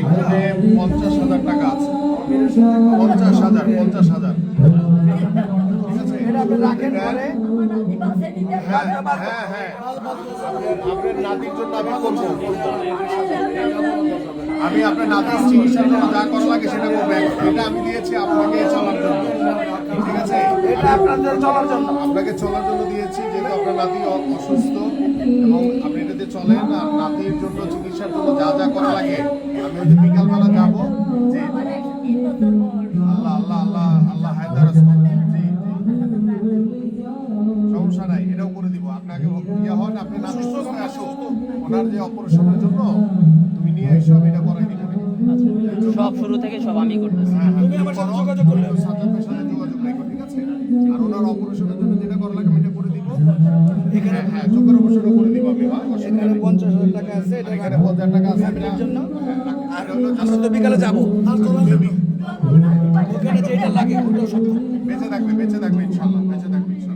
এখানে পঞ্চাশ হাজার টাকা আছে। পঞ্চাশ হাজার পঞ্চাশ হাজার। আমি আপনার নাতির চিকিৎসার জন্য যা করা লাগে সেটা করব। এটা আমি দিয়েছি আপনাকে চলার জন্য। ঠিক আছে? এটা আপনাদের চলার জন্য। আপনাকে চলার জন্য দিয়েছি যেহেতু আপনার নাতি অসুস্থ এবং আপনি এটাতে চলেন আর নাতির জন্য চিকিৎসার জন্য যা যা করা লাগে। আমি হয়তো বিকালবেলা যাব আল্লাহ আল্লাহ আল্লাহ আল্লাহ হায়দার জি সমস্যা নাই এটাও করে দিব। আপনাকে ইয়ে হন আপনি নাতি সুস্থ আসুন ওনার যে অপারেশনের জন্য তুমি নিয়ে এসো আমি এটা করাই দিব। সব শুরু থেকে সব আমি করতেছি। হ্যাঁ, হ্যাঁ, তুমি আমার সাথে যোগাযোগ করলে। ভাইয়ের সাথে যোগাযোগ রাখো, ঠিক আছে? আর ওনার অপারেশনের জন্য যেটা করা লাগে আমি এটা করে দিব। হ্যাঁ, হ্যাঁ, চোখের অপারেশনও করে দিব। জন্য আমরা তো বিকালে যাব। ওখানে যেটা লাগে সব বেঁচে থাকবে বেঁচে থাকবে ইনশাল্লাহ বেঁচে থাকবে ইনশাল্লাহ।